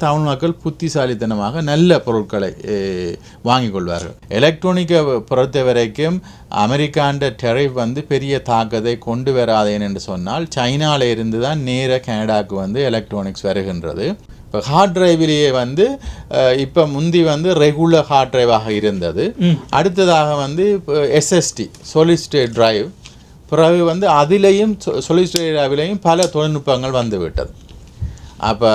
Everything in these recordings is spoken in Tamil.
தமிழ் மக்கள் புத்திசாலித்தனமாக நல்ல பொருட்களை அஹ், வாங்கிக் கொள்வார்கள். எலக்ட்ரானிக்கை பொறுத்த வரைக்கும் அமெரிக்காண்ட டெரிஃப் வந்து பெரிய தாக்கத்தை கொண்டு வராதேன் என்று சொன்னால் சைனால இருந்து தான் நேர கனடாக்கு வந்து எலக்ட்ரானிக்ஸ் வருகின்றது. இப்போ ஹார்ட் டிரைவிலேயே வந்து இப்போ முந்தி வந்து ரெகுலர் ஹார்ட் டிரைவாக இருந்தது. அடுத்ததாக வந்து இப்போ எஸ்எஸ்டி சொலிஸ்டேட் டிரைவ் பிறகு வந்து அதிலேயும் சொலிஸ்டேட் டிரைவிலையும் பல தொழில்நுட்பங்கள் வந்து விட்டது. அப்போ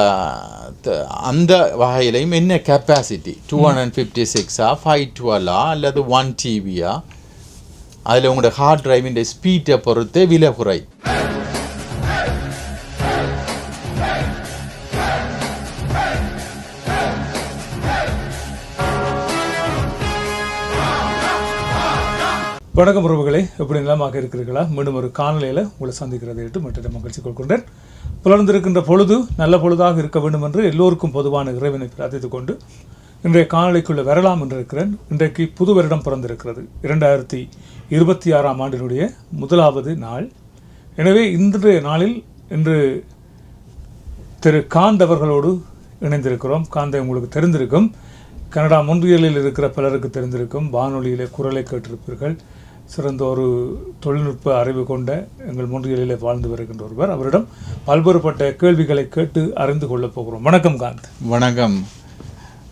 அந்த வகையிலையும் என்ன கெப்பாசிட்டி டூ ஹண்ட்ரட் ஃபிஃப்டி சிக்ஸா ஃபைவ் டுவெல்லா அல்லது ஒன் டிவியா அதில் உங்களோட ஹார்ட் டிரைவின் ஸ்பீட்டை பொறுத்தே விலை குறை. வணக்கம் உறவுகளை. எப்படி நிலமாக இருக்கிறீர்களா? மீண்டும் ஒரு காணொலியில் உங்களை சந்திக்கிறதை மற்ற மகிழ்ச்சி கொள்கின்றேன். புலர்ந்திருக்கின்ற பொழுது நல்ல பொழுதாக இருக்க வேண்டும் என்று எல்லோருக்கும் பொதுவான இறைவனை பிரார்த்தித்துக் கொண்டு இன்றைய காணொலிக்குள்ளே வரலாம் என்று இருக்கிறேன். இன்றைக்கு புது வருடம் பிறந்திருக்கிறது. இரண்டாயிரத்தி இருபத்தி ஆறாம் ஆண்டினுடைய முதலாவது நாள். எனவே இன்றைய நாளில் இன்று திரு காந்த் அவர்களோடு இணைந்திருக்கிறோம். காந்தை உங்களுக்கு தெரிந்திருக்கும். கனடா மொன்றியலில் இருக்கிற பலருக்கு தெரிந்திருக்கும். வானொலியிலே குரலை கேட்டிருப்பீர்கள். சிறந்த ஒரு தொழில்நுட்ப அறிவு கொண்ட எங்கள் மொன்றியலிலே வாழ்ந்து வருகின்ற ஒருவர். அவரிடம் பல்வேறுபட்ட கேள்விகளை கேட்டு அறிந்து கொள்ளப் போகிறோம். வணக்கம் காந்த். வணக்கம்.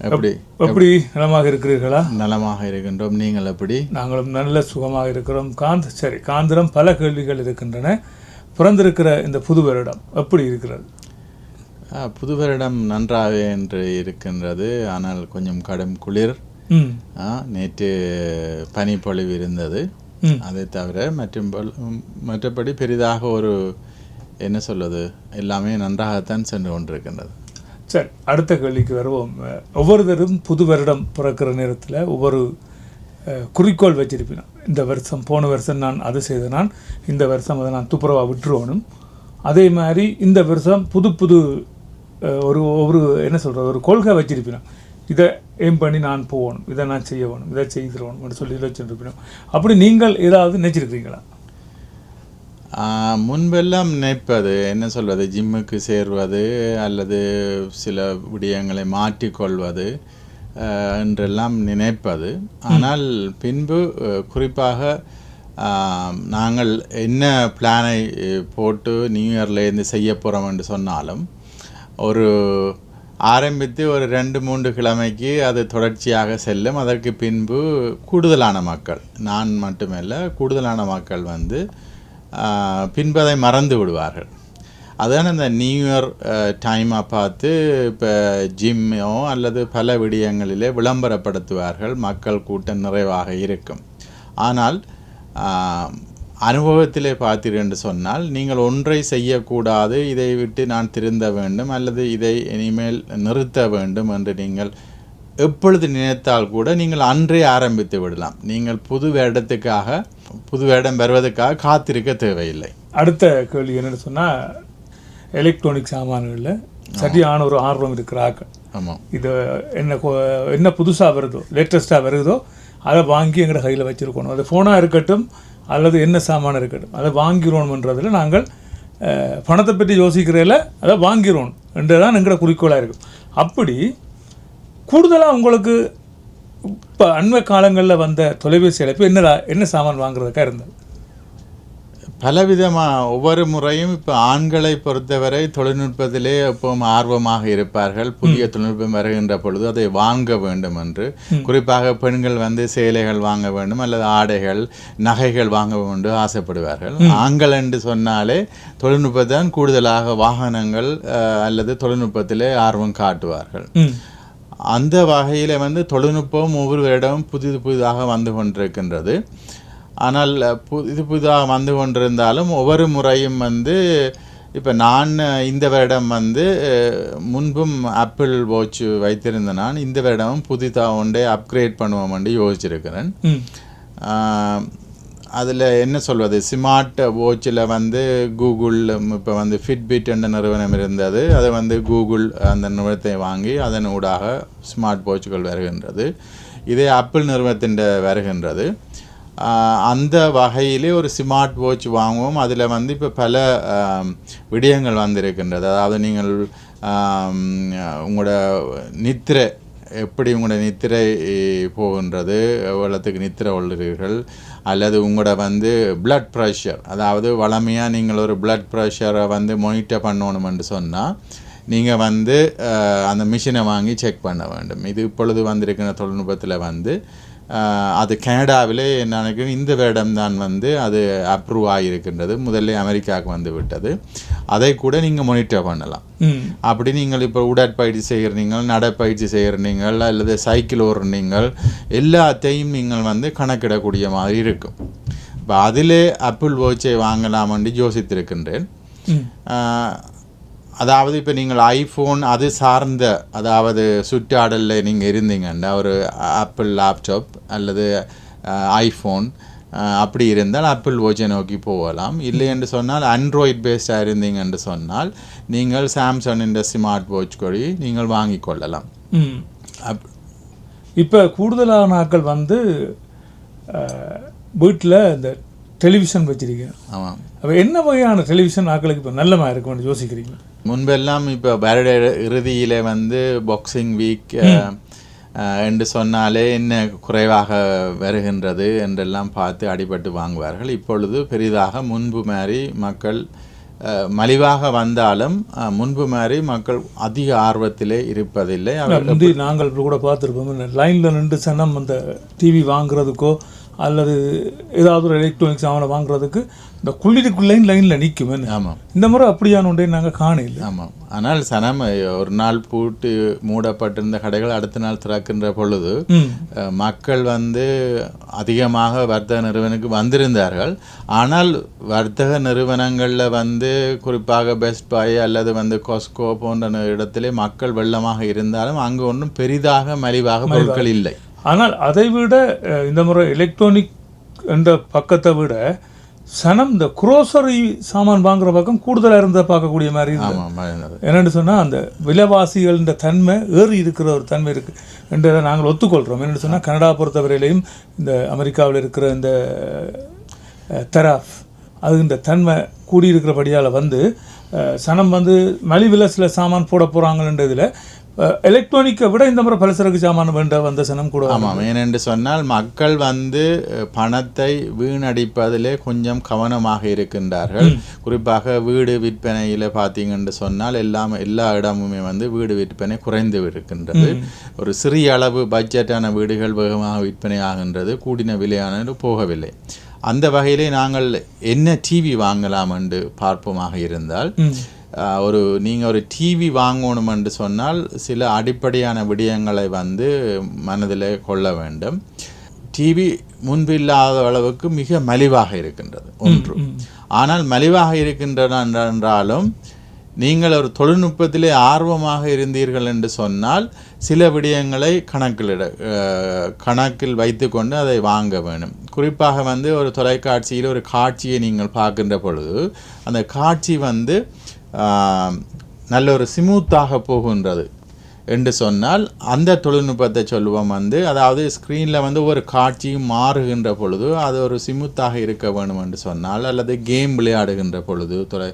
எப்படி? எப்படி நலமாக இருக்கிறீர்களா? நலமாக இருக்கின்றோம். நீங்கள் எப்படி? நாங்களும் நல்ல சுகமாக இருக்கிறோம் காந்த். சரி காந்திடம் பல கேள்விகள் இருக்கின்றன. பிறந்திருக்கிற இந்த புது வருடம் எப்படி இருக்கிறது? புது வருடம் நன்றாக என்று இருக்கின்றது. ஆனால் கொஞ்சம் கடும் குளிர். நேற்று பனிப்பொழிவு இருந்தது. அதை தவிர மற்றும் மற்றபடி பெரிதாக ஒரு என்ன சொல்வது எல்லாமே நன்றாகத்தான் சென்று கொண்டிருக்கின்றது. சரி அடுத்த கேள்விக்கு வருவோம். ஒவ்வொருத்தரும் புது வருடம் பிறக்கிற நேரத்தில் ஒவ்வொரு குறிக்கோள் வச்சிருப்பினான் இந்த வருஷம் போன வருஷம் நான் அது செய்த நான் இந்த வருஷம் அதை நான் துப்புரவாக விட்டுருவணும் அதே மாதிரி இந்த வருஷம் புது புது ஒரு ஒரு என்ன சொல்கிறது ஒரு கொள்கை வச்சிருப்பினான் இதை எய்ம் பண்ணி நான் போகணும் இதை நான் செய்ய வேணும் இதை செய்திருவணும் சொல்லி வச்சுருக்கணும் அப்படி நீங்கள் ஏதாவது நினைச்சிருக்கிறீங்களா? முன்பெல்லாம் நினைப்பது என்ன சொல்வது ஜிம்முக்கு சேர்வது அல்லது சில விடயங்களை மாற்றிக்கொள்வது என்றெல்லாம் நினைப்பது. ஆனால் பின்பு குறிப்பாக நாங்கள் என்ன பிளானை போட்டு நியூ இயர்லேருந்து செய்ய போகிறோம் என்று சொன்னாலும் ஒரு ஆரம்பித்து ஒரு ரெண்டு மூன்று கிழமைக்கு அது தொடர்ச்சியாக செல்லும். அதற்கு பின்பு கூடுதலான மக்கள் நான் மட்டுமல்ல கூடுதலான மக்கள் வந்து பின்பதை மறந்து விடுவார்கள். அதான் இந்த நியூ இயர் டைமாக பார்த்து இப்போ ஜிம்மோ அல்லது பல விடயங்களிலே விளம்பரப்படுத்துவார்கள். மக்கள் கூட்டம் நிறைவாக இருக்கும். ஆனால் அனுபவத்திலே பார்த்தீர்கள் என்று சொன்னால் நீங்கள் ஒன்றை செய்யக்கூடாது இதை விட்டு நான் திருந்த வேண்டும் அல்லது இதை இனிமேல் நிறுத்த வேண்டும் என்று நீங்கள் எப்பொழுது நினைத்தால் கூட நீங்கள் அன்றே ஆரம்பித்து விடலாம். நீங்கள் புது வருடத்துக்காக புது வருடம் வருவதற்காக காத்திருக்க தேவையில்லை. அடுத்த கேள்வி என்னன்னு சொன்னால் எலக்ட்ரானிக் சாமான்களில் சரியான ஒரு ஆர்வம் இருக்கிற ஆக்கள் ஆமாம் இது என்ன என்ன புதுசாக வருதோ லேட்டஸ்ட்டாக வருதோ அதை வாங்கி எங்களோட கையில் வச்சுருக்கணும். அது ஃபோனாக இருக்கட்டும் அல்லது என்ன சாமான் இருக்கட்டும். அதை வாங்கிறோம்ன்றதில் நாங்கள் பணத்தை பற்றி யோசிக்கிறதில் அதை என்று தான் எங்களோட குறிக்கோளாக இருக்கும் அப்படி கூடுதலாக உங்களுக்கு இப்போ அண்மை காலங்களில் வந்த தொலைபேசி அழைப்பு என்னடா என்ன சாமான் வாங்குறதுக்காக இருந்தது? பலவிதமாக ஒவ்வொரு முறையும் இப்போ ஆண்களை பொறுத்தவரை தொழில்நுட்பத்திலே எப்பவும் ஆர்வமாக இருப்பார்கள். புதிய தொழில்நுட்பம் வருகின்ற பொழுது அதை வாங்க வேண்டும் என்று குறிப்பாக பெண்கள் வந்து சேலைகள் வாங்க வேண்டும் அல்லது ஆடைகள் நகைகள் வாங்க வேண்டும் ஆசைப்படுவார்கள். ஆண்கள் என்று சொன்னாலே தொழில்நுட்பத்தான் கூடுதலாக வாகனங்கள் அல்லது தொழில்நுட்பத்திலே ஆர்வம் காட்டுவார்கள். அந்த வகையில் வந்து தொழில்நுட்பம் ஒவ்வொரு வருடமும் புதிது புதிதாக வந்து கொண்டிருக்கின்றது. ஆனால் புது புதிதாக வந்து கொண்டிருந்தாலும் ஒவ்வொரு முறையும் வந்து இப்போ நான் இந்த வருடம் வந்து முன்பும் ஆப்பிள் வாட்ச் வைத்திருந்த நான் இந்த வருடமும் புதிதாக ஒன்றே அப்கிரேட் பண்ணுவோம் என்று யோசிச்சிருக்கிறேன். அதில் என்ன சொல்வது? ஸ்மார்ட் வாட்சில் வந்து கூகுள் இப்போ வந்து ஃபிட்பிட் என்ற நிறுவனம் இருந்தது. அதை வந்து கூகுள் அந்த நிறுவனத்தை வாங்கி அதன் ஊடாக ஸ்மார்ட் வாட்சுகள் வருகின்றது. இதே ஆப்பிள் நிறுவனத்தின் வருகின்றது. அந்த வகையிலே ஒரு ஸ்மார்ட் வாட்ச் வாங்குவோம். அதில் வந்து இப்போ பல விடயங்கள் வந்திருக்கின்றது. அதாவது நீங்கள் உங்களோட நித்திரை எப்படி உங்களோட நித்திரை போகின்றது எவ்வளோத்துக்கு நித்திரை உள்ளீர்கள் அல்லது உங்களோட வந்து பிளட் ப்ரெஷர் அதாவது வளமையாக நீங்கள் ஒரு பிளட் ப்ரெஷரை வந்து மொனிட்டர் பண்ணணுமென்று சொன்னால் நீங்கள் வந்து அந்த மிஷினை வாங்கி செக் பண்ண வேண்டும். இது இப்பொழுது வந்திருக்கிற தொழில்நுட்பத்தில் வந்து அது கனடாவிலே நினைக்கிறேன் இந்த வருடம்தான் வந்து அது அப்ரூவ் ஆகியிருக்கின்றது. முதல்ல அமெரிக்காவுக்கு வந்து விட்டது. அதை கூட நீங்கள் மானிட்டர் பண்ணலாம். அப்படி நீங்கள் இப்போ உடற்பயிற்சி செய்கிறீங்க நடைப்பயிற்சி செய்கிறீங்க அல்லது சைக்கிள் ஓடுறீங்கள் எல்லாத்தையும் நீங்கள் வந்து கணக்கிடக்கூடிய மாதிரி இருக்கும். இப்போ அதிலே ஆப்பிள் வாட்சை வாங்கலாமென்று யோசித்திருக்கின்றேன். அதாவது இப்போ நீங்கள் ஐஃபோன் அது சார்ந்த அதாவது சுற்றாடலில் நீங்கள் இருந்தீங்கன்னா ஒரு ஆப்பிள் லேப்டாப் அல்லது ஐஃபோன் அப்படி இருந்தால் ஆப்பிள் வாட்சை நோக்கி போகலாம். இல்லை என்று சொன்னால் ஆண்ட்ராய்ட் பேஸ்டாக இருந்தீங்க என்று சொன்னால் நீங்கள் சாம்சங் என்ற ஸ்மார்ட் வாட்ச் கொடி நீங்கள் வாங்கிக் கொள்ளலாம். அப் இப்போ கூடுதலான ஆட்கள் வந்து வீட்டில் இந்த டெலிவிஷன் வச்சிருக்கேன் ஆமாம். அப்போ என்ன வகையான டெலிவிஷன் ஆட்களுக்கு இப்போ நல்லமா இருக்கும்னு யோசிக்கிறீங்க? முன்பெல்லாம் இப்போ வருட இறுதியிலே வந்து பாக்ஸிங் வீக் என்று சொன்னாலே என்ன குறைவாக வருகின்றது என்றெல்லாம் பார்த்து அடிபட்டு வாங்குவார்கள். இப்பொழுது பெரிதாக முன்பு மாதிரி மக்கள் மலிவாக வந்தாலும் முன்பு மாதிரி மக்கள் அதிக ஆர்வத்திலே இருப்பதில்லை. அவர் நாங்கள் கூட பார்த்துருப்போம் லைனில் நின்று சனம் அந்த டிவி வாங்குறதுக்கோ அல்லது ஏதாவது ஒரு எலக்ட்ரானிக் சாமானை வாங்குறதுக்கு இந்த குளிருக்குள்ளேயும் லைனில் நிற்கும் ஆமாம் இந்த முறை அப்படியான ஒன்றை நாங்கள் காணல ஆமாம் ஆனால் சனம் ஒரு நாள் பூட்டு மூடப்பட்டிருந்த கடைகள் அடுத்த நாள் திறக்கின்ற பொழுது மக்கள் வந்து அதிகமாக வர்த்தக நிறுவனுக்கு வந்திருந்தார்கள். ஆனால் வர்த்தக நிறுவனங்களில் வந்து குறிப்பாக பெஸ்ட் பாய் அல்லது வந்து கொஸ்கோ போன்ற இடத்திலே மக்கள் வெள்ளமாக இருந்தாலும் அங்கு ஒன்றும் பெரிதாக மலிவாக பொருட்கள் இல்லை. ஆனால் அதை விட இந்த முறை எலக்ட்ரானிக் என்ற பக்கத்தை விட சனம் இந்த குரோசரி சாமான் வாங்குற பக்கம் கூடுதலாக இருந்த பார்க்கக்கூடிய மாதிரி இருந்தது. என்னென்னு சொன்னால் அந்த விலைவாசிகளின் தன்மை ஏறி இருக்கிற ஒரு தன்மை இருக்குது என்றதை நாங்கள் ஒத்துக்கொள்கிறோம் என்னென்னு சொன்னால் கனடா பொறுத்தவரையிலையும் இந்த அமெரிக்காவில் இருக்கிற இந்த தெராஃப் அது இந்த தன்மை கூடியிருக்கிறபடியால் வந்து சனம் வந்து மலிவில் சில சாமான் போட போகிறாங்கன்றதில் எலக்ட்ரானிக்கை விட இந்த முறை பலசரக்கு சாமான் வேண்ட வந்த சனம் கூட ஆமாம் ஏனென்று சொன்னால் மக்கள் வந்து பணத்தை வீணடிப்பதிலே கொஞ்சம் கவனமாக இருக்கின்றார்கள். குறிப்பாக வீடு விற்பனையில் பார்த்தீங்கன்னு சொன்னால் எல்லாம் எல்லா இடமுமே வந்து வீடு விற்பனை குறைந்து இருக்கின்றது ஒரு சிறிய அளவு பட்ஜெட்டான வீடுகள் வேகமாக விற்பனை ஆகின்றது. கூடின விலையானது போகவில்லை. அந்த வகையிலே நாங்கள் என்ன டிவி வாங்கலாம் என்று பார்ப்போமாக இருந்தால் ஒரு நீங்கள் ஒரு டிவி வாங்கணும் என்று சொன்னால் சில அடிப்படையான விடயங்களை வந்து மனதில் கொள்ள வேண்டும். டிவி முன்பில்லாத அளவுக்கு மிக மலிவாக இருக்கின்றது ஒன்று. ஆனால் மலிவாக இருக்கின்றன என்றாலும் நீங்கள் ஒரு தொழில்நுட்பத்திலே ஆர்வமாக இருந்தீர்கள் என்று சொன்னால் சில விடயங்களை கணக்கிலிட கணக்கில் வைத்துக்கொண்டு அதை வாங்க வேணும் குறிப்பாக வந்து ஒரு தொலைக்காட்சியில் ஒரு காட்சியை நீங்கள் பார்க்கின்ற பொழுது அந்த காட்சி வந்து நல்ல ஒரு ஸ்மூத்தாக போகின்றது. என்று சொன்னால் அந்த தொழில்நுட்பத்தை சொல்லுவோம் வந்து அதாவது ஸ்க்ரீனில் வந்து ஒரு காட்சியும் மாறுகின்ற பொழுது அது ஒரு சிமுத்தாக இருக்க வேணும் என்று சொன்னால் அல்லது கேம் விளையாடுகின்ற பொழுது தொலை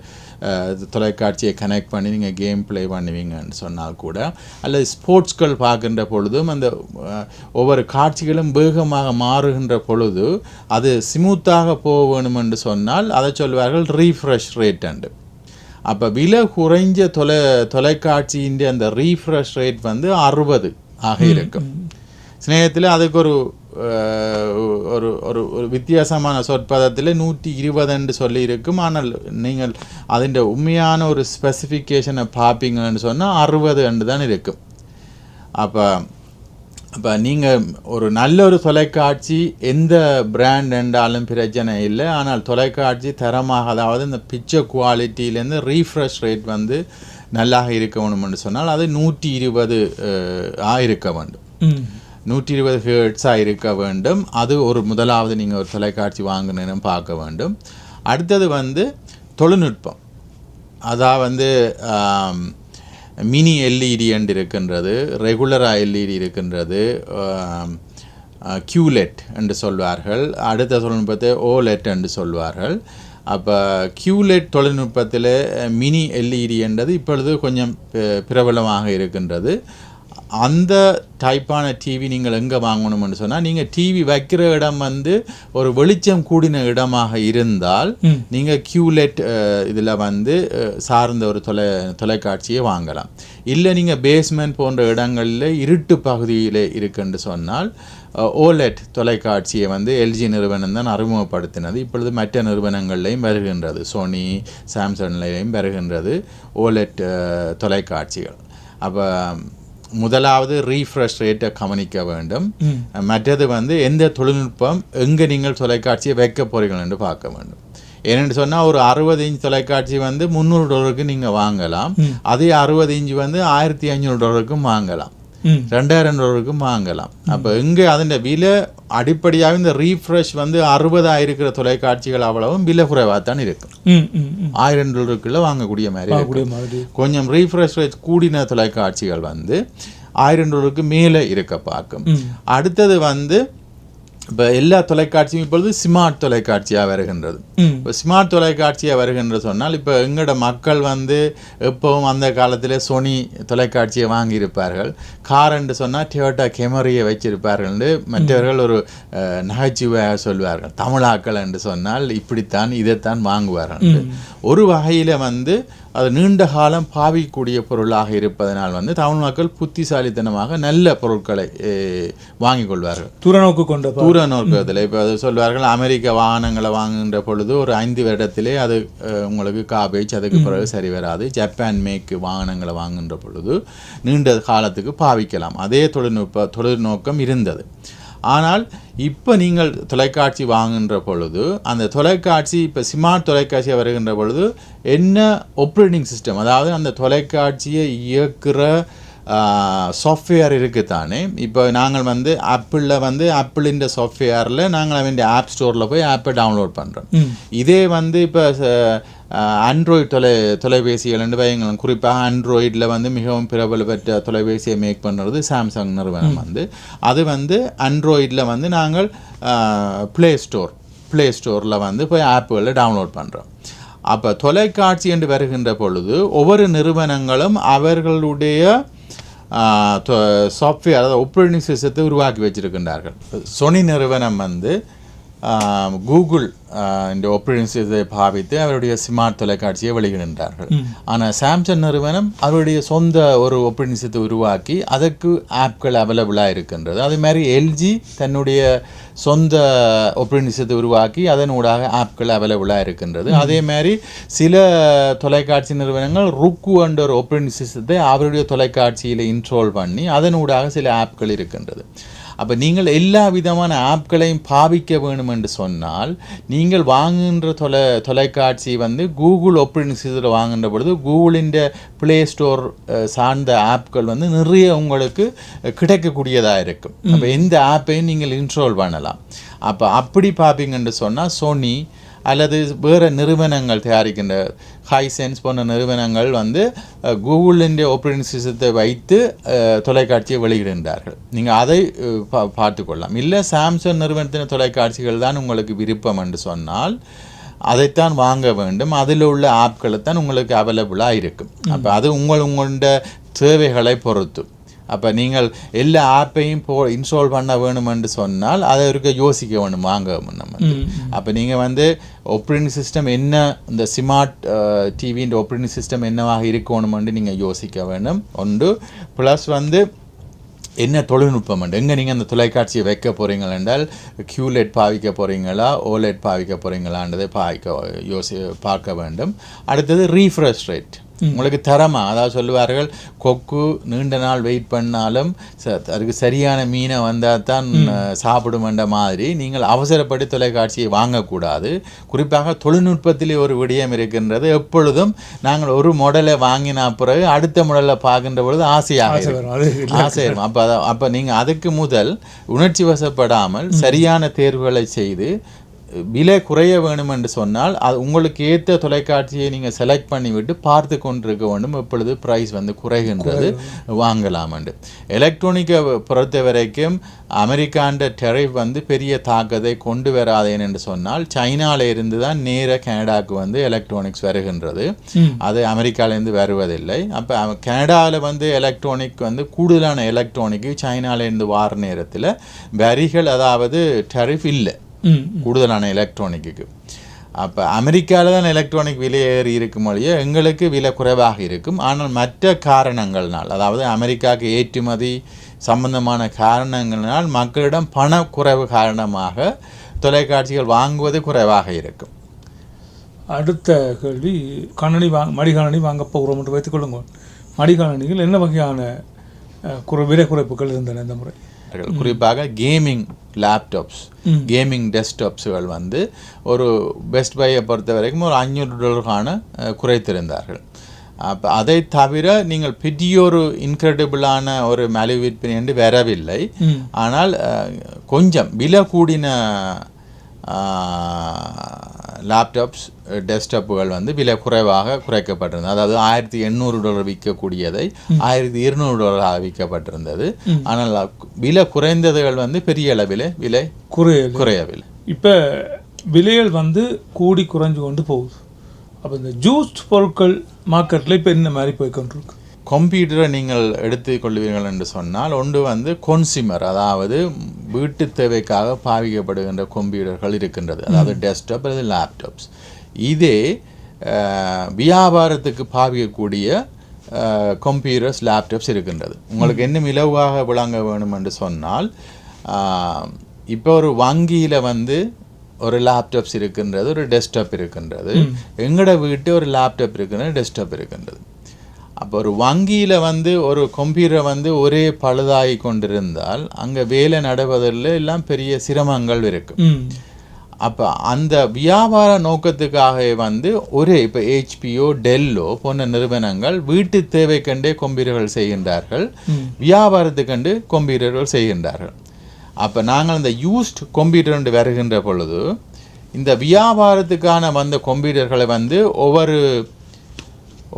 தொலைக்காட்சியை கனெக்ட் பண்ணி நீங்கள் கேம் ப்ளே பண்ணுவீங்கன்னு சொன்னால் கூட அல்லது ஸ்போர்ட்ஸ்கள் பார்க்கின்ற பொழுதும் அந்த ஒவ்வொரு காட்சிகளும் வேகமாக மாறுகின்ற பொழுது அது ஸ்மூத்தாக போக வேணும் என்று சொன்னால் அதை சொல்வார்கள் ரீஃப்ரெஷ் ரேட் அண்டு அப்போ விலை குறைஞ்ச தொலை தொலைக்காட்சியின் அந்த ரீஃப்ரெஷ் ரேட் வந்து அறுபது ஆக இருக்கும். ஸ்நேகத்தில் அதுக்கு ஒரு ஒரு ஒரு ஒரு வித்தியாசமான சொற்பதத்தில் நூற்றி இருபதுன்னு சொல்லி இருக்கும் ஆனால் நீங்கள் அதிൻ്റെ உண்மையான ஒரு ஸ்பெசிஃபிகேஷனை பார்ப்பீங்கன்னு சொன்னால் அறுபது தான் இருக்கும். அப்போ அப்போ நீங்கள் ஒரு நல்ல ஒரு தொலைக்காட்சி எந்த பிராண்ட் என்றாலும் பிரச்சனை இல்லை. ஆனால் தொலைக்காட்சி தரமாக அதாவது இந்த பிக்சர் குவாலிட்டியிலேருந்து ரீஃப்ரெஷ் ரேட் வந்து நல்லாக இருக்க வேணும்னு சொன்னால் அது நூற்றி இருபது ஆ இருக்க வேண்டும். நூற்றி இருபது ஹேர்ட்ஸாக இருக்க வேண்டும். அது ஒரு முதலாவது நீங்கள் ஒரு தொலைக்காட்சி வாங்கினேன்னு பார்க்க வேண்டும். அடுத்தது வந்து தொழில்நுட்பம். அதான் வந்து மினி எல்இடி என்று இருக்கின்றது ரெகுலராக எல்இடி இருக்கின்றது கியூலெட் என்று சொல்வார்கள். அடுத்த தொழில்நுட்பத்தை ஓலெட் என்று சொல்வார்கள். அப்போ கியூலெட் தொழில்நுட்பத்தில் மினி எல்இடி என்றது இப்பொழுது கொஞ்சம் பிரபலமாக இருக்கின்றது. அந்த டைப்பான டிவி நீங்கள் எங்கே வாங்கணும்னு சொன்னால் நீங்கள் டிவி வைக்கிற இடம் வந்து ஒரு வெளிச்சம் கூடின இடமாக இருந்தால். நீங்கள் கியூலெட் இதில் வந்து சார்ந்த ஒரு தொலை தொலைக்காட்சியை வாங்கலாம். இல்லை நீங்கள் பேஸ்மெண்ட் போன்ற இடங்களில் இருட்டு பகுதியில் இருக்குன்னு சொன்னால் ஓலெட் தொலைக்காட்சியை வந்து எல்ஜி நிறுவனம் தான் அறிமுகப்படுத்தினது. இப்பொழுது மற்ற நிறுவனங்கள்லையும் வருகின்றது. சோனி சாம்சங்லையும் வருகின்றது ஓலெட் தொலைக்காட்சிகள். அப்போ முதலாவது ரீஃப்ரெஷ் ரேட்டை கவனிக்க வேண்டும். மற்றது வந்து எந்த தொழில்நுட்பம் எங்கே நீங்கள் தொலைக்காட்சியை வைக்க போறீர்கள் என்று பார்க்க வேண்டும். ஏனென்று சொன்னால் ஒரு அறுபது இன்ச் தொலைக்காட்சி வந்து முந்நூறு டாலருக்கு நீங்கள் வாங்கலாம். அதே அறுபது இன்ச் வந்து ஆயிரத்தி ஐநூறு டாலருக்கும் வாங்கலாம். ரெண்டாயிரம் டாலருக்கும் வாங்கலாம். அப்போ இங்கே அதன் விலை அடிப்படையாக இந்த ரீஃப்ரெஷ் வந்து அறுபதாக இருக்கிற தொலைக்காட்சிகள் அவ்வளவும் விலை குறைவாக தான் இருக்கும் ஆயிரம் டாலருக்குள்ள வாங்கக்கூடிய மாதிரி கொஞ்சம் ரீஃப்ரெஷ் ரேட் கூடின தொலைக்காட்சிகள் வந்து ஆயிரம் டாலருக்கு மேலே இருக்க பார்க்கும். அடுத்தது வந்து இப்போ எல்லா தொலைக்காட்சியும் இப்பொழுது ஸ்மார்ட் தொலைக்காட்சியாக வருகின்றது. இப்போ ஸ்மார்ட் தொலைக்காட்சியாக வருகின்ற சொன்னால் இப்போ எங்களோட மக்கள் வந்து எப்பவும் அந்த காலத்தில் சோனி தொலைக்காட்சியை வாங்கியிருப்பார்கள். கார் என்று சொன்னால் டொயோட்டா கெமரியை வச்சிருப்பார்கள் மற்றவர்கள் ஒரு நகைச்சுவையாக சொல்வார்கள். தமிழாக்கள் என்று சொன்னால் இப்படித்தான் இதைத்தான் வாங்குவார்கள். ஒரு வகையில் வந்து அது நீண்ட காலம் பாவிக்கக்கூடிய பொருளாக இருப்பதனால் வந்து தமிழ் மக்கள் புத்திசாலித்தனமாக நல்ல பொருட்களை வாங்கிக் கொள்வார்கள். தூரநோக்கு கொண்ட பா- தூர நோக்கத்தில் இப்போ அது சொல்வார்கள் அமெரிக்க வாகனங்களை வாங்குகின்ற பொழுது ஒரு ஐந்து வருடத்திலே அது உங்களுக்கு காபேஜ் அதுக்கு பிறகு சரி வராது. ஜப்பான் மேக்கு வாகனங்களை வாங்குகின்ற பொழுது நீண்ட காலத்துக்கு பாவிக்கலாம். அதே தொழில்நுட்ப தொழில்நோக்கம் இருந்தது. ஆனால் இப்போ நீங்கள் தொலைக்காட்சி வாங்குகின்ற பொழுது அந்த தொலைக்காட்சி இப்போ ஸ்மார்ட் தொலைக்காட்சியாக வருகின்ற பொழுது என்ன ஆப்ரேட்டிங் சிஸ்டம் அதாவது அந்த தொலைக்காட்சியை இயக்குற சாஃப்ட்வேர் இருக்குதானே? இப்போ நாங்கள் வந்து ஆப்பிளில் வந்து ஆப்பிளின் சாஃப்ட்வேரில் நாங்கள் அவன் ஆப் ஸ்டோரில் போய் ஆப்பை டவுன்லோட் பண்ணுறோம் இதே வந்து இப்போ ஆண்ட்ராய்டு தொலை தொலைபேசிகள் வைங்களேன் குறிப்பாக ஆண்ட்ராய்டில் வந்து மிகவும் பிரபல பெற்ற தொலைபேசியை மேக் பண்ணுறது சாம்சங் நிறுவனம் வந்து. அது வந்து ஆண்ட்ராய்டில் வந்து நாங்கள் ப்ளே ஸ்டோர் ப்ளே ஸ்டோரில் வந்து போய் ஆப்புகளை டவுன்லோட் பண்ணுறோம் அப்போ தொலைக்காட்சி என்று வருகின்ற பொழுது ஒவ்வொரு நிறுவனங்களும் அவர்களுடைய சாஃப்ட்வேர் அதாவது ஆப்ரேட்டிங் சிஸ்டத்தை உருவாக்கி வச்சிருக்கின்றார்கள். சொனி நிறுவனம் வந்து கூகுள் இந்த சிஸ்டத்தை பாவித்து அவருடைய ஸ்மார்ட் தொலைக்காட்சியை வெளியிடுகின்றார்கள். ஆனால் சாம்சங் நிறுவனம் அவருடைய சொந்த ஒரு சிஸ்டத்தை உருவாக்கி அதற்கு ஆப்கள் அவைலபிளாக இருக்கின்றது. அதே மாதிரி எல்ஜி தன்னுடைய சொந்த சிஸ்டத்தை உருவாக்கி அதன் ஊடாக ஆப்கள் அவைலபிளாக இருக்கின்றது. அதே மாதிரி சில தொலைக்காட்சி நிறுவனங்கள் ருக்கு என்ற ஒரு சிஸ்டத்தை அவருடைய தொலைக்காட்சியில் இன்ஸ்டால் பண்ணி அதன் ஊடாக சில ஆப்கள் இருக்கின்றது. அப்போ நீங்கள் எல்லா விதமான ஆப்களையும் பாவிக்க வேணும் என்று சொன்னால் நீங்கள் வாங்குகின்ற தொலை தொலைக்காட்சி வந்து கூகுள் ஆப்ரேட்டிங் சிஸ்டத்தில் வாங்குகின்ற பொழுது கூகுளின் ப்ளே ஸ்டோர் சார்ந்த ஆப்கள் வந்து நிறைய உங்களுக்கு கிடைக்கக்கூடியதாக இருக்கும். அப்போ எந்த ஆப்பையும் நீங்கள் இன்ஸ்டால் பண்ணலாம். அப்போ அப்படி பார்ப்பீங்கன்னு சொன்னால் சோனி அல்லது வேறு நிறுவனங்கள் தயாரிக்கின்ற ஹைசென்ஸ் போன்ற நிறுவனங்கள் வந்து கூகுளின் ஆப்ரேட்டிங் சிஸ்டத்தை வைத்து தொலைக்காட்சியை வெளியிடுகின்றார்கள். நீங்கள் அதை பா பார்த்துக்கொள்ளலாம். இல்லை சாம்சங் நிறுவனத்தின் தொலைக்காட்சிகள் தான் உங்களுக்கு விருப்பம் என்று சொன்னால் அதைத்தான் வாங்க வேண்டும். அதில் உள்ள ஆப்களை தான் உங்களுக்கு அவைலபிளாக இருக்கும். அப்போ அது உங்கள் உங்களோட தேவைகளை பொறுத்து. அப்போ நீங்கள் எல்லா ஆப்பையும் போ இன்ஸ்டால் பண்ண வேணும் என்று சொன்னால் அதை இருக்க யோசிக்க வேணும் வாங்க நம்ம அப்போ நீங்கள் வந்து ஆப்ரேட்டிங் சிஸ்டம் என்ன இந்த ஸ்மார்ட் டிவியின் ஆப்ரேட்டிங் சிஸ்டம் என்னவாக இருக்கணுமென்று நீங்கள் யோசிக்க வேண்டும் ஒன்று ப்ளஸ் வந்து என்ன தொழில்நுட்பம் உண்டு? எங்கே நீங்கள் அந்த தொலைக்காட்சியை வைக்க போகிறீங்கள் என்றால் கியூலெட் பாவிக்க போகிறீங்களா ஓலெட் பாவிக்க போகிறீங்களான்றதை பாவிக்க யோசி பார்க்க வேண்டும். அடுத்தது ரீஃப்ரெஷ் ரேட் உங்களுக்கு தரமா? அதாவது சொல்லுவார்கள் கொக்கு நீண்ட நாள் வெயிட் பண்ணாலும் அதுக்கு சரியான மீனை வந்தால் தான் சாப்பிடுமென்ற மாதிரி நீங்கள் அவசரப்பட்டு தொலைக்காட்சியை வாங்கக்கூடாது. குறிப்பாக தொழில்நுட்பத்திலே ஒரு விடயம் இருக்கின்றது. எப்பொழுதும் நாங்கள் ஒரு மாடலை வாங்கின பிறகு அடுத்த மாடலை பார்க்கின்ற பொழுது ஆசையாக ஆசை அப்போ அப்போ நீங்கள் அதுக்கு முதல் உணர்ச்சி வசப்படாமல் சரியான தேர்வுகளை செய்து விலை குறைய வேணும் என்று சொன்னால் அது உங்களுக்கு ஏற்ற தொலைக்காட்சியை நீங்கள் செலக்ட் பண்ணிவிட்டு பார்த்து கொண்டிருக்க வேண்டும். எப்பொழுது ப்ரைஸ் வந்து குறைகின்றது. வாங்கலாம் என்று எலக்ட்ரானிக்கை பொறுத்த வரைக்கும் அமெரிக்காண்ட டெரிஃப் வந்து பெரிய தாக்கத்தை கொண்டு வராதேன் என்று சொன்னால் சைனால இருந்து தான் நேர கனடாவுக்கு வந்து எலக்ட்ரானிக்ஸ் வருகின்றது. அது அமெரிக்காலேருந்து வருவதில்லை. அப்போ கனடாவில் வந்து எலக்ட்ரானிக் வந்து கூடுதலான எலக்ட்ரானிக்கு சைனாலேருந்து வார நேரத்தில் வரிகள் அதாவது டெரிஃப் இல்லை. கூடுதலான எலக்ட்ரானிக்கு அப்போ அமெரிக்காவில் தான் எலக்ட்ரானிக் விலை ஏறி இருக்கும் ஒழிய எங்களுக்கு விலை குறைவாக இருக்கும். ஆனால் மற்ற காரணங்கள்னால் அதாவது அமெரிக்காவுக்கு ஏற்றுமதி சம்பந்தமான காரணங்களினால் மக்களிடம் பண குறைவு காரணமாக தொலைக்காட்சிகள் வாங்குவது குறைவாக இருக்கும். அடுத்த கேள்வி கணனி வாங்க மடிக்கணனி வாங்க போகிறோம் என்று வைத்துக்கொள்ளுங்க மடிக்கணனிகள் என்ன வகையான குறை விலை குறைப்புகள் இருந்தன இந்த முறை? குறிப்பாக கேமிங் லேப்டாப்ஸ். கேமிங் டெஸ்க்டாப்ஸுகள் வந்து ஒரு பெஸ்ட் பையை பொறுத்த வரைக்கும் ஒரு அஞ்சூறு டாலருக்கான குறைத்திருந்தார்கள் அப்போ அதை தவிர நீங்கள் பெரியொரு இன்க்ரெடிபிளான ஒரு மலிவு விற்பனை என்று வரவில்லை. ஆனால் கொஞ்சம் விலை கூடின லேப்டாப்ஸ் டெஸ்க்டாப்புகள் வந்து விலை குறைவாக குறைக்கப்பட்டிருந்தது. அதாவது ஆயிரத்தி எண்ணூறு டாலர் விற்கக்கூடியதை ஆயிரத்தி இருநூறு டாலராக விற்கப்பட்டிருந்தது. ஆனால் விலை குறைந்ததுகள் வந்து பெரிய அளவில் விலை குறையல் குறையவில்லை. இப்போ விலைகள் வந்து கூடி குறைஞ்சு கொண்டு போகுது. அப்போ இந்த ஜூஸ்ட் பொருட்கள் மார்க்கெட்டில் இப்போ என்ன மாதிரி போய் கொண்டிருக்கு கம்ப்யூட்டரை நீங்கள் எடுத்துக்கொள்வீர்கள் என்று சொன்னால் ஒன்று வந்து கொன்சியூமர் அதாவது வீட்டு தேவைக்காக பாவிக்கப்படுகின்ற கம்ப்யூட்டர்கள் இருக்கின்றது. அதாவது டெஸ்க்டாப் அல்லது லேப்டாப்ஸ் இதே வியாபாரத்துக்கு பாவிக்கக்கூடிய கம்ப்யூட்டர்ஸ் லேப்டாப்ஸ் இருக்கின்றது. உங்களுக்கு என்ன இலவாக விளங்க வேணும் என்று சொன்னால் இப்போ ஒரு வங்கியில் வந்து ஒரு லேப்டாப்ஸ் இருக்கின்றது ஒரு டெஸ்க்டாப் இருக்கின்றது. எங்களோட வீட்டு ஒரு லேப்டாப் இருக்கின்றது டெஸ்க்டாப் இருக்கின்றது. அப்போ ஒரு வங்கியில் வந்து ஒரு கம்ப்யூட்டர் வந்து ஒரே பழுதாகி கொண்டிருந்தால் அங்கே வேலை நடவதில் எல்லாம் பெரிய சிரமங்கள் இருக்கும் அப்போ அந்த வியாபார நோக்கத்துக்காக வந்து ஒரே இப்போ ஹெச்பிஓ டெல்லோ போன்ற நிறுவனங்கள் வீட்டு தேவைக்கண்டே கம்ப்யூட்டர்கள் செய்கின்றார்கள். ம். வியாபாரத்துக்கண்டு கம்ப்யூட்டர்கள் செய்கின்றார்கள். அப்போ நாங்கள் இந்த யூஸ்ட் கம்ப்யூட்டர் வருகின்ற பொழுது இந்த வியாபாரத்துக்கான வந்த கம்ப்யூட்டர்களை வந்து ஒவ்வொரு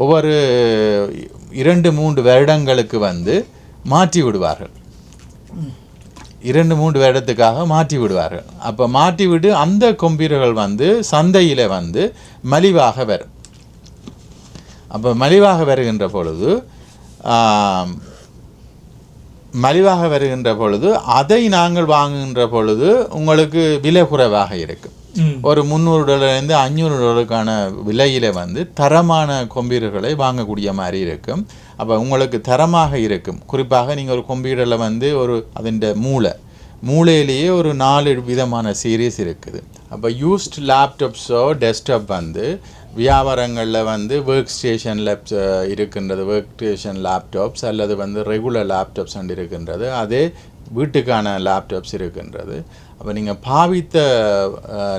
ஒவ்வொரு இரண்டு மூன்று வருடங்களுக்கு வந்து மாற்றி விடுவார்கள். இரண்டு மூன்று வருடத்துக்காக மாற்றி விடுவார்கள். அப்போ மாற்றி விட்டு அந்த கொம்பீரர்கள் வந்து சந்தையில் வந்து மலிவாக வரும். அப்போ மலிவாக வருகின்ற பொழுது மலிவாக வருகின்ற பொழுது அதை நாங்கள் வாங்குகின்ற பொழுது உங்களுக்கு விலை குறைவாக இருக்கும். ஒரு முந்நூறு டாலர்லேருந்து அஞ்சூறு டாலருக்கான விலையில் வந்து தரமான கம்ப்யூட்டர்களை வாங்கக்கூடிய மாதிரி இருக்கும். அப்போ உங்களுக்கு தரமாக இருக்கும். குறிப்பாக நீங்கள் ஒரு கம்ப்யூட்டரில் வந்து ஒரு அதன் மூளை. மூளையிலேயே ஒரு நாலு விதமான சீரீஸ் இருக்குது. அப்போ யூஸ்ட் லேப்டாப்ஸோ டெஸ்க்டாப் வந்து வியாபாரங்களில் வந்து ஒர்க் ஸ்டேஷன் லேப்ஸ் இருக்கின்றது. ஒர்க் ஸ்டேஷன் லேப்டாப்ஸ் அல்லது வந்து ரெகுலர் லேப்டாப்ஸ் இருக்கின்றது. அதே வீட்டுக்கான லேப்டாப்ஸ் இருக்கின்றது. அப்போ நீங்கள் பாவித்த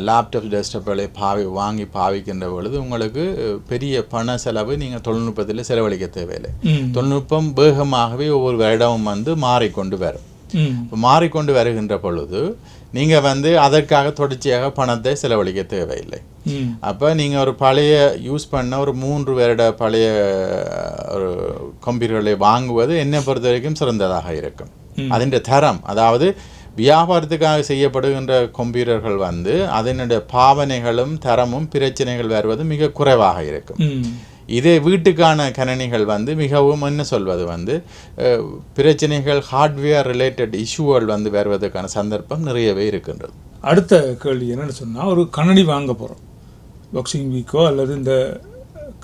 லேப்டாப் டெஸ்க்டாப்களை பாவி வாங்கி பாவிக்கின்ற பொழுது உங்களுக்கு பெரிய பண செலவு நீங்கள் தொழில்நுட்பத்தில் செலவழிக்க தேவையில்லை. தொழில்நுட்பம் வேகமாகவே ஒவ்வொரு வருடமும் வந்து மாறிக்கொண்டு வரும். மாறிக்கொண்டு வருகின்ற பொழுது நீங்கள் வந்து அதற்காக தொடர்ச்சியாக பணத்தை செலவழிக்க தேவையில்லை. அப்போ நீங்கள் ஒரு பழைய யூஸ் பண்ண ஒரு மூன்று வருட பழைய ஒரு கம்ப்யூட்டர்களை வாங்குவது என்னை பொறுத்த வரைக்கும் சிறந்ததாக இருக்கும். அதன் தரம் அதாவது வியாபாரத்துக்காக செய்யப்படுகின்ற கம்ப்யூட்டர்கள் வந்து அதனுடைய பாவனைகளும் தரமும் பிரச்சனைகள் வருவது மிக குறைவாக இருக்கும். இதே வீட்டுக்கான கணனிகள் வந்து மிகவும் என்ன சொல்வது வந்து பிரச்சனைகள் ஹார்ட்வேர் ரிலேட்டட் இஷ்யூகள் வந்து வருவதற்கான சந்தர்ப்பம் நிறையவே இருக்கின்றது. அடுத்த கேள்வி என்னன்னு சொன்னால் ஒரு கண்ணாடி வாங்க போகிறோம் பாக்ஸிங் வீக்கோ அல்லது இந்த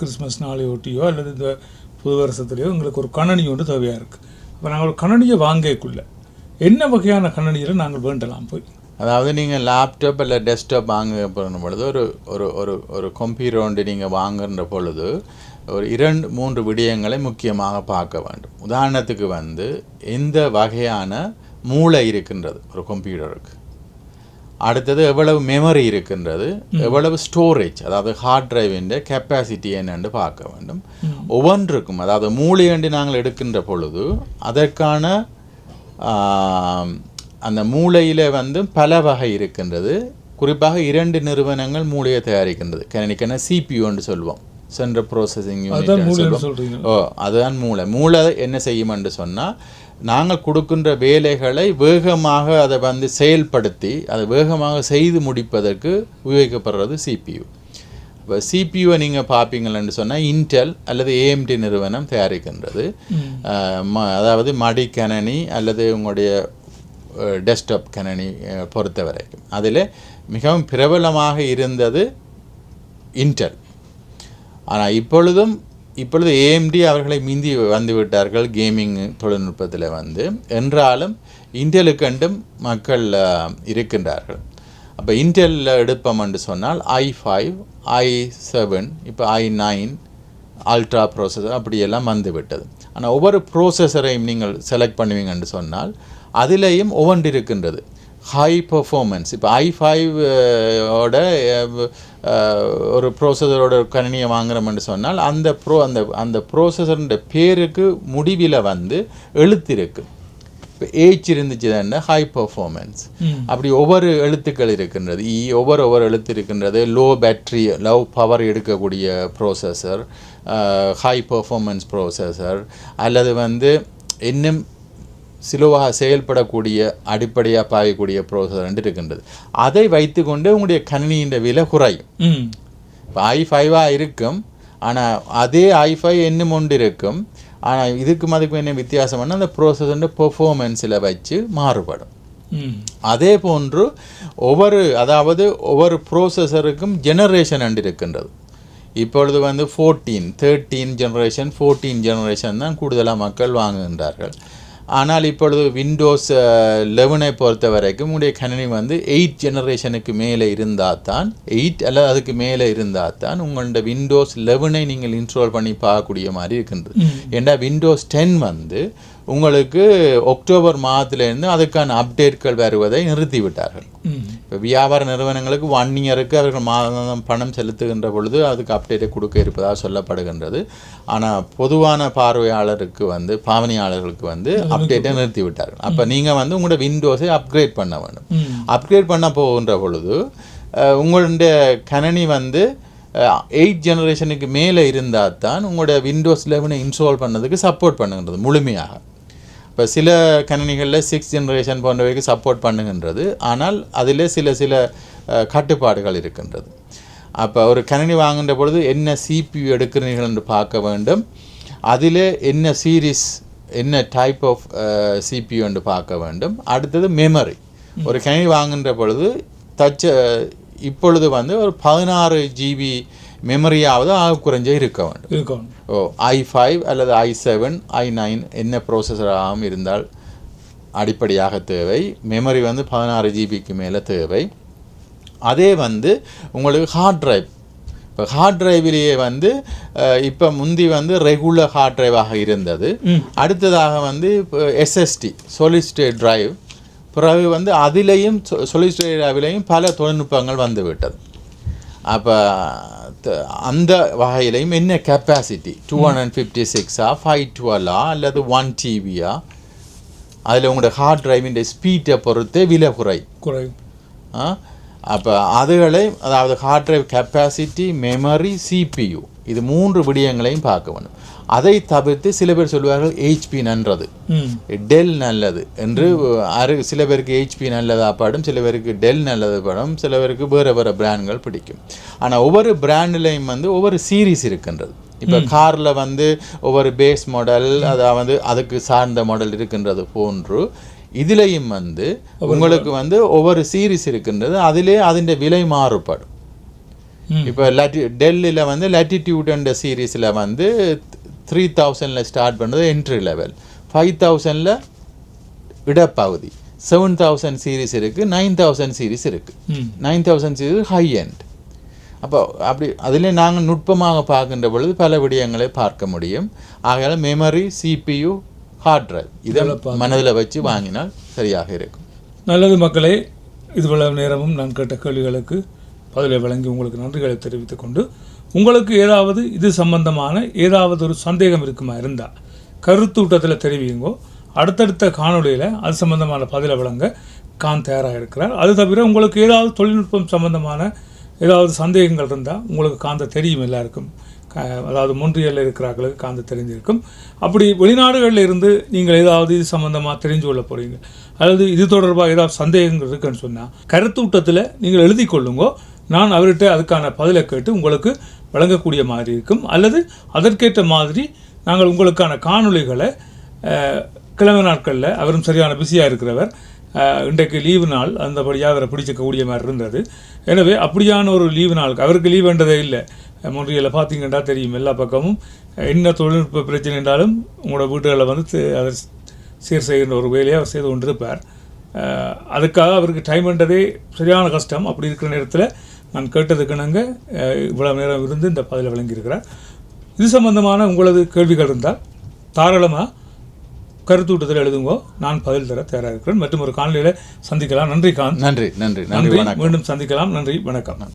கிறிஸ்மஸ் நாளையொட்டியோ அல்லது இந்த புது வருஷத்துலையோ எங்களுக்கு ஒரு கண்ணனி ஒன்று தேவையாக இருக்குது அப்போ நாங்கள் ஒரு கண்ணனியை வாங்கக்குள்ள என்ன வகையான கண்ணனியில் நாங்கள் வேண்டலாம் போய்? அதாவது நீங்கள் லேப்டாப் இல்லை டெஸ்க்டாப் வாங்க போகிற பொழுது ஒரு ஒரு ஒரு ஒரு கம்ப்யூட்டர் ஒன்று நீங்கள் வாங்குகின்ற பொழுது ஒரு இரண்டு மூன்று விடயங்களை முக்கியமாக பார்க்க வேண்டும். உதாரணத்துக்கு வந்து எந்த வகையான மூளை இருக்கின்றது ஒரு கம்ப்யூட்டருக்கு அடுத்தது எவ்வளவு மெமரி இருக்கின்றது எவ்வளவு ஸ்டோரேஜ் அதாவது ஹார்ட் டிரைவின் கெப்பாசிட்டி என்னன்னு பார்க்க வேண்டும். ஒவ்வொன்றுக்கும் அதாவது மூளை என்று நாங்கள் எடுக்கின்ற பொழுது அதற்கான அந்த மூளையில் வந்து பல வகை இருக்கின்றது. குறிப்பாக இரண்டு நிறுவனங்கள் மூளையை தயாரிக்கின்றது. கணினிக்கான என்று சொல்லுவோம் சென்ட்ரல் ப்ரோசஸிங் யூனிட் ஓ அதுதான் மூளை. மூளை என்ன செய்யும் என்று சொன்னால் நாங்கள் கொடுக்கின்ற வேலைகளை வேகமாக அதை வந்து செயல்படுத்தி அதை வேகமாக செய்து முடிப்பதற்கு உபயோகிக்கப்படுறது சிபியு இப்போ சிபியூவை நீங்கள் பார்ப்பீங்களன்னு சொன்னால் இன்டெல் அல்லது ஏஎம்டி நிறுவனம் தயாரிக்கின்றது. அதாவது மடிக்கணனி அல்லது உங்களுடைய டெஸ்க்டாப் கணனி பொறுத்த வரைக்கும் அதில் மிகவும் பிரபலமாக இருந்தது இன்டெல் ஆனால் இப்பொழுதும் இப்பொழுது ஏஎம்டி அவர்களை மிந்தி வந்து விட்டார்கள் கேமிங் தொழில்நுட்பத்தில் வந்து. என்றாலும் இன்டெலுக்கு கண்டும் மக்கள் இருக்கின்றார்கள். அப்போ இன்டெல்லில் எடுப்போம்னு சொன்னால் ஐ ஃபைவ் ஐ செவன் இப்போ ஐ நைன் அல்ட்ரா ப்ரோசஸர் அப்படியெல்லாம் வந்து விட்டது ஆனால் ஒவ்வொரு ப்ரோசஸரையும் நீங்கள் செலக்ட் பண்ணுவீங்கன்னு சொன்னால் அதிலேயும் ஒவ்வொன்று இருக்கின்றது. ஹை பர்ஃபார்மன்ஸ் இப்போ ஐ ஃபைவ் ஓட ஒரு ப்ரோசஸரோட கணினியை வாங்குறோம்னு சொன்னால் அந்த ப்ரோ அந்த அந்த ப்ரோசஸருடைய பேருக்கு முடிவில் வந்து எழுத்திருக்கு இப்போ ஏச் இருந்துச்சுன்னா ஹை பெர்ஃபார்மன்ஸ் அப்படி ஒவ்வொரு எழுத்துக்கள் இருக்கின்றது. இ ஒவ்வொரு ஒவ்வொரு எழுத்து இருக்கின்றது லோ பேட்டரி லவ் பவர் எடுக்கக்கூடிய ப்ரோசஸர் ஹை பெர்ஃபார்மன்ஸ் ப்ரோசஸர் அல்லது வந்து இன்னும் சிலுவாக செயல்படக்கூடிய அடிப்படையாக பாயக்கூடிய ப்ரோசஸர் இருக்கின்றது. அதை வைத்துக்கொண்டு உங்களுடைய கணினியின் விலை குறையும். இப்போ ஐ ஃபைவாக இருக்கும். ஆனால் அதே ஐ ஃபைவ் இன்னும் ஒன்று இருக்கும். ஆனால் இதுக்கும் அதுக்கும் என்ன வித்தியாசம்னா அந்த ப்ரோசஸர் பெர்ஃபார்மன்ஸில் வச்சு மாறுபடும். அதே போன்று ஒவ்வொரு அதாவது ஒவ்வொரு ப்ரோசஸருக்கும் ஜெனரேஷன் அண்டு இருக்கின்றது. இப்பொழுது வந்து fourteen thirteen generation fourteen generation தான் கூடுதலாக மக்கள் வாங்குகின்றார்கள். ஆனால் இப்பொழுது விண்டோஸ் லெவனை பொறுத்த வரைக்கும் உங்களுடைய கணினி வந்து எயிட் ஜெனரேஷனுக்கு மேலே இருந்தால் தான் எயிட் அல்லது அதுக்கு மேலே இருந்தால் தான் உங்களோட விண்டோஸ் லெவனை நீங்கள் இன்ஸ்டால் பண்ணி பார்க்கக்கூடிய மாதிரி இருக்கின்றது. ஏன்னா விண்டோஸ் டென் வந்து உங்களுக்கு அக்டோபர் மாதத்துலேருந்து அதுக்கான அப்டேட்கள் வருவதை நிறுத்தி விட்டார்கள் ம். இப்போ வியாபார நிறுவனங்களுக்கு ஒன் இயருக்கு அவர்கள் மாதம் பணம் செலுத்துகின்ற பொழுது அதுக்கு அப்டேட்டை கொடுக்க இருப்பதாக சொல்லப்படுகின்றது. ஆனால் பொதுவான பார்வையாளருக்கு வந்து பாவனையாளர்களுக்கு வந்து அப்டேட்டை நிறுத்தி விட்டார்கள். அப்போ நீங்கள் வந்து உங்களோட விண்டோஸை அப்கிரேட் பண்ண வேண்டும். அப்கிரேட் பண்ண போகின்ற பொழுது உங்களுடைய கணனி வந்து எயிட் ஜெனரேஷனுக்கு மேலே இருந்தால் தான் உங்களோட விண்டோஸ் லெவனை இன்ஸ்டால் பண்ணதுக்கு சப்போர்ட் பண்ணுகின்றது முழுமையாக. இப்போ சில கணினிகளில் சிக்ஸ் ஜெனரேஷன் போன்றவைக்கு சப்போர்ட் பண்ணுகின்றது. ஆனால் அதில் சில சில கட்டுப்பாடுகள் இருக்கின்றது. அப்போ ஒரு கணினி வாங்குகின்ற பொழுது என்ன சிபியு எடுக்கிறீர்கள் என்று பார்க்க வேண்டும். அதில் என்ன சீரிஸ் என்ன டைப் ஆஃப் சிபியு என்று பார்க்க வேண்டும். அடுத்தது மெமரி ஒரு கணினி வாங்குகின்ற பொழுது தச்ச இப்பொழுது வந்து ஒரு பதினாறு ஜிபி மெமரியாவது ஆக குறைஞ்ச இருக்க வேண்டும். இருக்கும் ஓ ஐ ஃபைவ் அல்லது ஐ செவன் ஐ நைன் என்ன ப்ரோசஸராகவும் இருந்தால் அடிப்படையாக தேவை. மெமரி வந்து பதினாறு ஜிபிக்கு மேலே தேவை. அதே வந்து உங்களுக்கு ஹார்ட் டிரைவ் இப்போ ஹார்ட் டிரைவிலேயே வந்து இப்போ முந்தி வந்து ரெகுலர் ஹார்ட் டிரைவாக இருந்தது. அடுத்ததாக வந்து இப்போ எஸ்எஸ்டி solid-state டிரைவ் பிறகு வந்து அதிலேயும் solid-state டிரைவிலையும் பல தொழில்நுட்பங்கள் வந்து விட்டது. அப்போ அந்த வகையிலையும் என்ன கெப்பாசிட்டி டூ ஹண்ட்ரட் ஃபிஃப்டி சிக்ஸா ஃபைவ் டுவெல்லா அல்லது ஒன் டிவியா அதில் உங்களோட ஹார்ட் டிரைவின் ஸ்பீட்டை பொறுத்தே விலை குறை. குறையும் அப்போ அதுகளை அதாவது hard drive capacity memory CPU இது மூன்று விடயங்களையும் பார்க்க வேண்டும். அதை தவிர்த்து சில பேர் சொல்வார்கள் ஹெச்பி நன்றது டெல் நல்லது என்று அரு சில பேருக்கு ஹெச்பி நல்லதா படும் சில பேருக்கு டெல் நல்லது படும் சில பேருக்கு வேறு வேறு பிராண்ட்கள் பிடிக்கும். ஆனால் ஒவ்வொரு பிராண்ட்லேயும் வந்து ஒவ்வொரு சீரீஸ் இருக்கின்றது. இப்போ காரில் வந்து ஒவ்வொரு பேஸ் மாடல் அதாவது அதுக்கு சார்ந்த மாடல் இருக்கின்றது போன்று. இதுலேயும் வந்து உங்களுக்கு வந்து ஒவ்வொரு சீரீஸ் இருக்கின்றது அதிலே அதன் விலை மாறுபடும். இப்போ லட்டி டெல்லியில் வந்து லட்டிடியூட் என்ற சீரீஸில் வந்து த்ரீ தௌசண்டில் ஸ்டார்ட் பண்ணுறது என்ட்ரி லெவல் ஃபைவ் தௌசண்டில் இடப்பகுதி. செவன் தௌசண்ட் சீரீஸ் இருக்குது நைன் தௌசண்ட் சீரீஸ் இருக்குது nine thousand series high end அப்போ அப்படி அதிலே நாங்கள் நுட்பமாக பார்க்கின்ற பொழுது பல விடயங்களை பார்க்க முடியும். ஆகையால் மெமரி சிபியு ஹார்ட் டிரைவ் இதை மனதில் வச்சு வாங்கினால் சரியாக இருக்கும். நல்லது மக்களே இதுவளவு நேரமும் நான் கேட்ட கேள்விகளுக்கு பதிலை வழங்கி உங்களுக்கு நன்றிகளை தெரிவித்துக் கொண்டு உங்களுக்கு ஏதாவது இது சம்பந்தமான ஏதாவது ஒரு சந்தேகம் இருக்குமா இருந்தால் கருத்தூட்டத்தில் தெரிவிங்கோ அடுத்தடுத்த காணொளியில் அது சம்பந்தமான பதிலை வழங்க கான் தயாராக இருக்கிறார். அது தவிர உங்களுக்கு ஏதாவது தொழில்நுட்பம் சம்பந்தமான ஏதாவது சந்தேகங்கள் இருந்தால் உங்களுக்கு காந்த தெரியும் எல்லாருக்கும். அதாவது மூன்றியலில் இருக்கிறார்களுக்கு காந்த தெரிஞ்சிருக்கும் அப்படி வெளிநாடுகளில் இருந்து நீங்கள் ஏதாவது இது சம்மந்தமாக தெரிஞ்சு கொள்ள போகிறீங்க அல்லது இது தொடர்பாக ஏதாவது சந்தேகங்கள் இருக்குன்னு சொன்னால் கருத்தூட்டத்தில் நீங்கள் எழுதி கொள்ளுங்கோ. நான் அவர்கிட்ட அதுக்கான பதிலை கேட்டு உங்களுக்கு வழங்கக்கூடிய மாதிரி இருக்கும். அல்லது அதற்கேற்ற மாதிரி நாங்கள் உங்களுக்கான காணொளிகளை கிழமை நாட்களில் அவரும் சரியான பிஸியாக இருக்கிறவர் இன்றைக்கு லீவு நாள் அந்தபடியாக அவரை பிடிச்சிக்கக்கூடிய மாதிரி இருந்தது. எனவே அப்படியான ஒரு லீவு நாளுக்கு அவருக்கு லீவுன்றதே இல்லை. மொழியில் பார்த்தீங்கன்னா தெரியும் எல்லா பக்கமும். என்ன தொழில்நுட்ப பிரச்சனை என்றாலும் உங்களோட வீடுகளில் வந்து அதை சீர் செய்கின்ற ஒரு வேலையை அவர் செய்து கொண்டிருப்பார். அதுக்காக அவருக்கு டைம்ன்றதே சரியான கஷ்டம். அப்படி இருக்கிற நேரத்தில் நான் கேட்டதுக்கிணங்க இவ்வளவு நேரம் இருந்து இந்த பதிலை வழங்கியிருக்கிறார். இது சம்பந்தமான உங்களது கேள்விகள் இருந்தால் தாராளமாக கருத்தூட்டத்தில் எழுதுங்கோ. நான் பதில் தர தயாராக இருக்கிறேன். மற்றும் ஒரு காணொலியில் சந்திக்கலாம். நன்றி காந்த் நன்றி நன்றி. நன்றி மீண்டும் சந்திக்கலாம். நன்றி வணக்கம்.